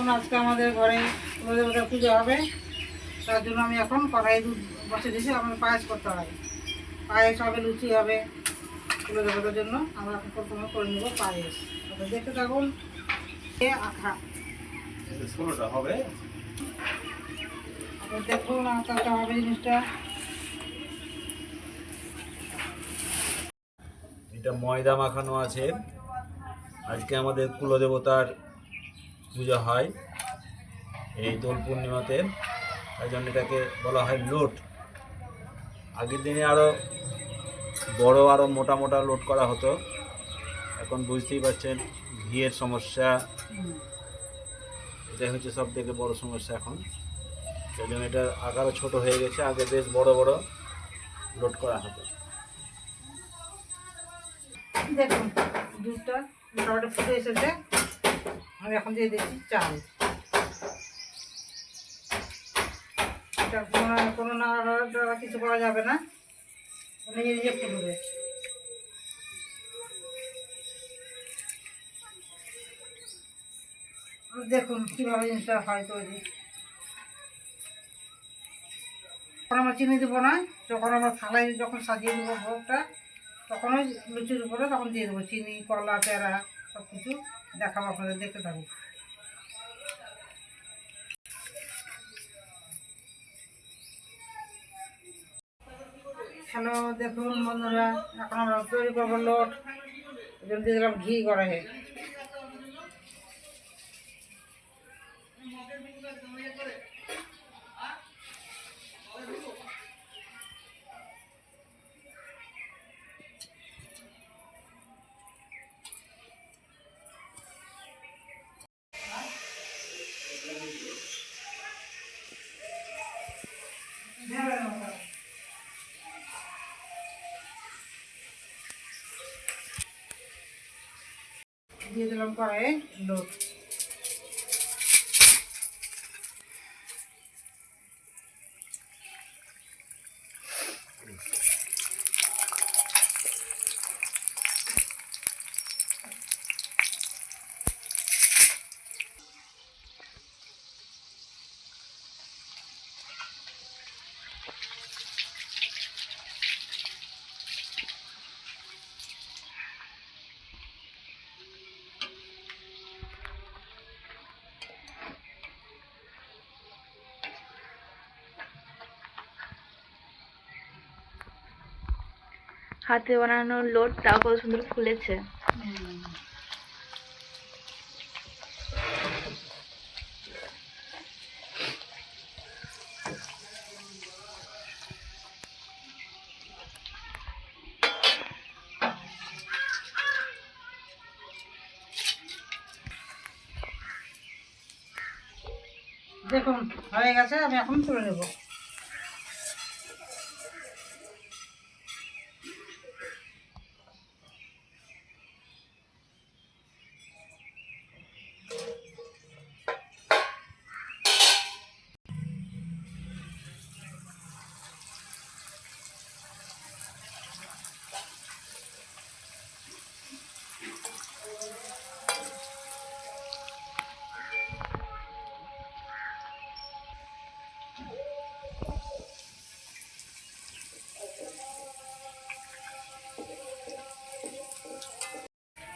এখন আজকে আমাদের ঘরে দেবতার পুজো হবে। তার জন্য আমি এখন কড়াই দুধ বসে দিয়েছি আমাদের পায়েস করতে হবে। পায়েস হবে লুচি হবে তুলে দেবতার জন্য আমরা এখন প্রথমে করে নেব পায়েস। দেখতে থাকুন আখা ষোলোটা হবে। দেখুন আস্তে হবে জিনিসটা। এটা ময়দা মাখানো আছে। আজকে আমাদের কুলদেবতার পূজা হয় এই দোল পূর্ণিমাতে। তাই জন্য এটাকে বলা হয় লোট। আগের দিনে আরও বড় আরও মোটা মোটা লোট করা হতো। এখন বুঝতেই পারছেন, ঘিয়ের সমস্যা। এটাই হচ্ছে সব থেকে বড় সমস্যা এখন। সেই জন্য এটা আকারও ছোট হয়ে গেছে। আগে বেশ বড় বড় লোড করা হতো। দেখুন, দুধটা ফুটে এসেছে। আমি এখন দিয়ে দিচ্ছি চাল। এটা কোনো কোনো কিছু করা যাবে না। দেখুন কীভাবে জিনিসটা হয় তৈরি। যখন আমরা চিনি দেবো না, যখন আমরা থালায় যখন সাজিয়ে দেবো ভোগটা, তখন ওই লুচির উপরে তখন দিয়ে দেবো চিনি, কলা পেঁড়া সব কিছু দেখাবো, আপনাদের দেখতে থাকুন। হ্যালো, দেখুন বন্ধুরা, এখন আমরা তৈরি করব লোট। দিয়ে দিলাম ঘি কড়াইয়ে দিয়ে দিলাম কড়াইয়ে। লোট হাতে বানানো লোট তাও কত সুন্দর ফুলেছে। দেখুন হয়ে গেছে আমি এখন তুলে নেব।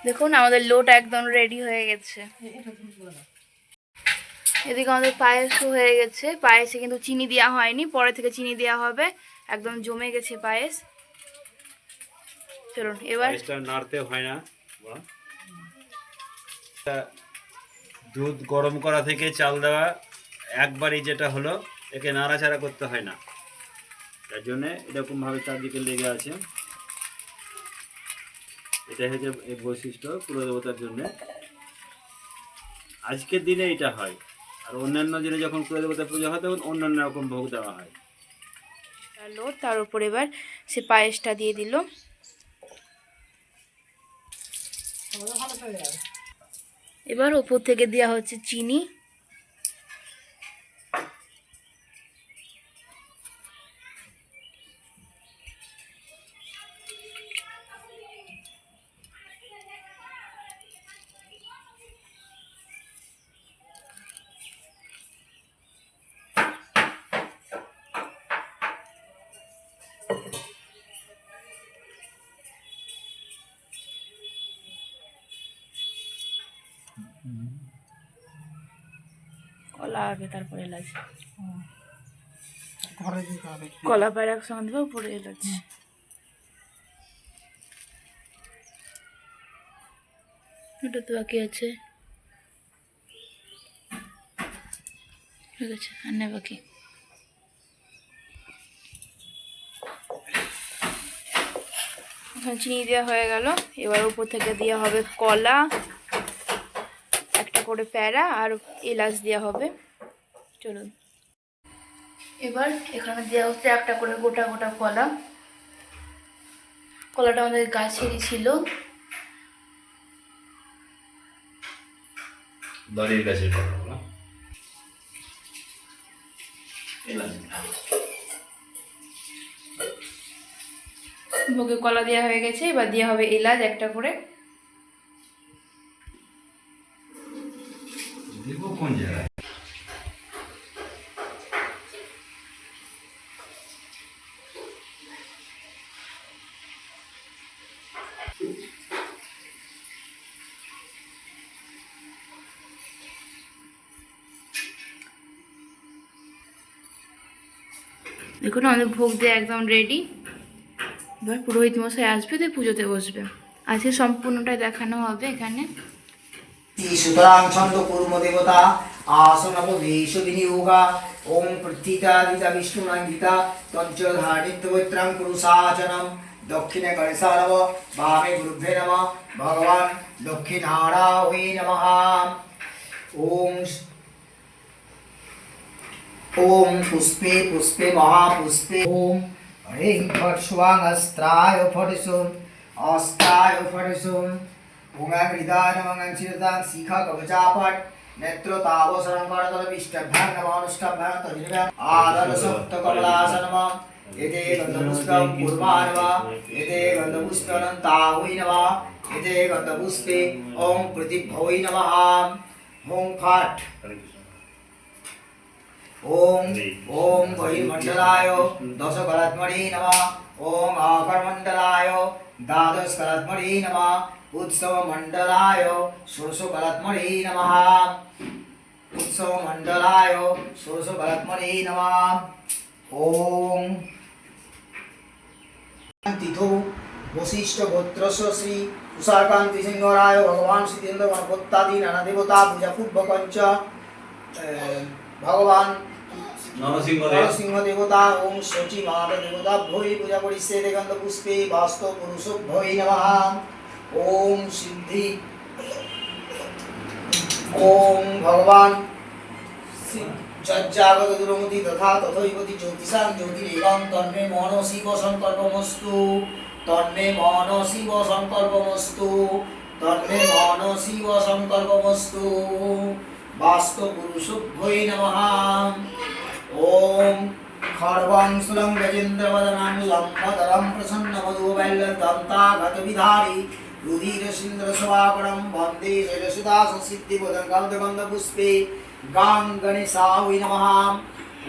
দেখুন, আমাদের লোট একদম রেডি হয়ে গেছে। এদিকে আমাদের পায়েসও হয়ে গেছে। পায়েসে কিন্তু চিনি দেওয়া হয়নি, পরে থেকে চিনি দেওয়া হবে। একদম জমে গেছে পায়েস। চলুন, এবার নাড়তে হয় না। দুধ গরম করা থেকে চাল দেওয়া একবারই যেটা হলো, একে নাড়াচাড়া করতে হয় না। তার জন্যে এরকমভাবে চারদিকে লেগে আছে। এটা হচ্ছে বৈশিষ্ট্য কুলদেবতার জন্য। আজকের দিনে এটা হয়। আর অন্যান্য দিনে যখন কুলদেবতার পুজো হয়, তখন অন্যান্য রকম ভোগ দেওয়া হয়। তার উপর এবার সে পায়েসটা দিয়ে দিল। এবার উপর থেকে দেওয়া হচ্ছে চিনি। কলা আগে তারপরে এলাচ। কলা পায়ের একসঙ্গে দেবে উপরে এলাচ। এটা তো বাকি আছে। ঠিক আছে আর নেই বাকি। চিনি দেওয়া হয়ে গেল। এবার উপর থেকে দেওয়া হবে কলা। করে প্যারা আর এলাচ দেওয়া হবে। চলুন। এবার এখানে দেওয়া হচ্ছে একটা করে গোটা গোটা কলা। কলাটা আমাদের গাছেরই ছিল। ভোগে কলা দেওয়া হয়ে গেছে এবার দেওয়া হবে এলাচ একটা করে। দিব কোন দেখুন, আমাদের ভোগ দেওয়া একদম রেডি এবার পুরোহিত মশাই আসবে, তো পুজোতে বসবে। আজকে সম্পূর্ণটাই দেখানো হবে এখানে। সুতরাং ছন্দ কুর্ম দেবতা আসনপদেশ বিনিয়োগা, ওম প্রথিতাদিতা বিষ্ণুরঙ্গিতা তজ্জ ধারিত্বৈত্রং কুরুসাচনম দক্ষিণে গণেশানব বামে গুরুভ্যে নম, ভগবান দক্ষিণারাহৈ নমঃ। ওম ওম পুষ্পে পুষ্পে মহাপুষ্পে, ওম হ্রিং ফট স্বাং অস্ত্রায় ফট সুম, অস্ত্রায় ফট गुणाकृदानमङ्गीर्तां शिखा कवचापट् नेत्रोतावसरणमर्दलविष्टभ्यान्नमानुष्टभ्यान्तनिर्भ्याम् आदरसप्तकमलासनमम् यते गन्धपुष्पं कुर्वान् वा यते गन्धपुष्पनन्तावै नमः यते गन्धपुष्पे ॐ कृतिभवै नमः। ॐ फाट्। ॐ ॐ बहिर्मण्डलाय दशकलात्मने नमः। ॐ आकर्मण्डलाय द्वादशकलात्मने नमः। ওম ফট ওম ওম বহির্মণ্ডলায় দশ কলাত্মরি নম ওম আকরমণ্ডলায় দ্বাদশ কলাত্মরি নম উৎসব মণ্ডলায় ষোড়শ কলাত্মরি নম উৎসব মণ্ডলায় ষোড়শ কলাত্মরি নম ওম তিথৌ বশিষ্ঠ গোত্রস্য শ্রী তুষারকান্তি সিংহরায় ভগবান শ্রীতেন্দ্র গণপত্যাদি নানা দেবতা পূজা পূর্বকঞ্চ ভগবান নরসিংহদেব নরসিংহ দেবতা ওম শচী মাত দেবতা ভৈ পূজা করিছে দেগন্ত পুষ্পে বাস্ত পুরুষ ভৈ নমঃ ওম সিদ্ধি। ওম ভগবান। যজ্জাগত দুরমতি তথা তথৈবতি জ্যোতিষাং জ্যোতিরেবং তন্মে মন শিব সংকল্পমস্তু। তন্মে মন শিব সংকল্পমস্তু। তন্মে মন শিব সংকল্পমস্তু। বাস্ত পুরুষ ভৈ নমঃ। ওম খর্বং সুরং গজেন্দ্রবদনাং লম্বদরং প্রসন্নমধুবৈল্যদন্তাগতবিধারি রুধির সিন্দ্র সভাকরম বন্দে শৈলসুদাস সিদ্ধিবোধন গন্ধগন্ধ পুষ্পে গাং গণেশাহুই নমঃ।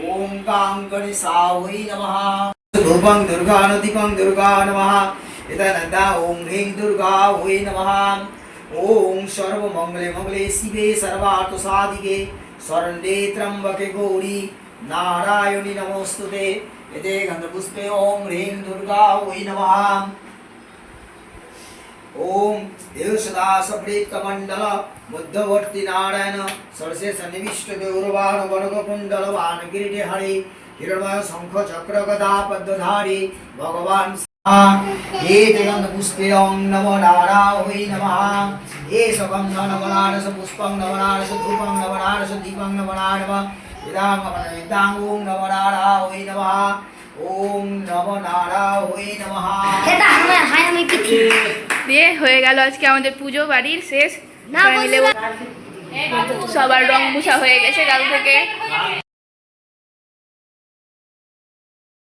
ওম গাং গণেশাহুই নমঃ। ধূপং দুর্গানুদীপং দুর্গা নমঃ। এতনন্দা ওম হ্রিং দুর্গা হুই নমঃ। ওম সর্বমঙ্গলে মঙ্গলে শিবে সর্বার্থ সাধিকে স্বর্ণে ত্রম্বকে গৌরী নারায়ণী নমস্তুতে এতে গন্ধপুষ্পে ওম হ্রিং দুর্গা হুই নমঃ ওম দেব সদা সপ্রেত কমণ্ডল মধ্যবর্তী নারায়ণ সরসে সন্নিবিষ্ট গৌরবান বনক কুণ্ডল বান কিরীটে হরি হিরণময় শঙ্খ চক্র গদা পদ্মধারী ভগবান হে দেগন্ধ পুষ্পে ওম নমো নারায়ণী নমঃ হে সগন্ধ নমনারস পুষ্পং নমনারস ধূপং নমনারস দীপং নমনারম ইদাং ইদাং ওম নমো নারায়ণী নমঃ ওম নমো নারায়ণী নমঃ দিয়ে হয়ে গেল আজকে আমাদের পুজো বাড়ির শেষ। সবার রং মুছা হয়ে গেছে কাল থেকে।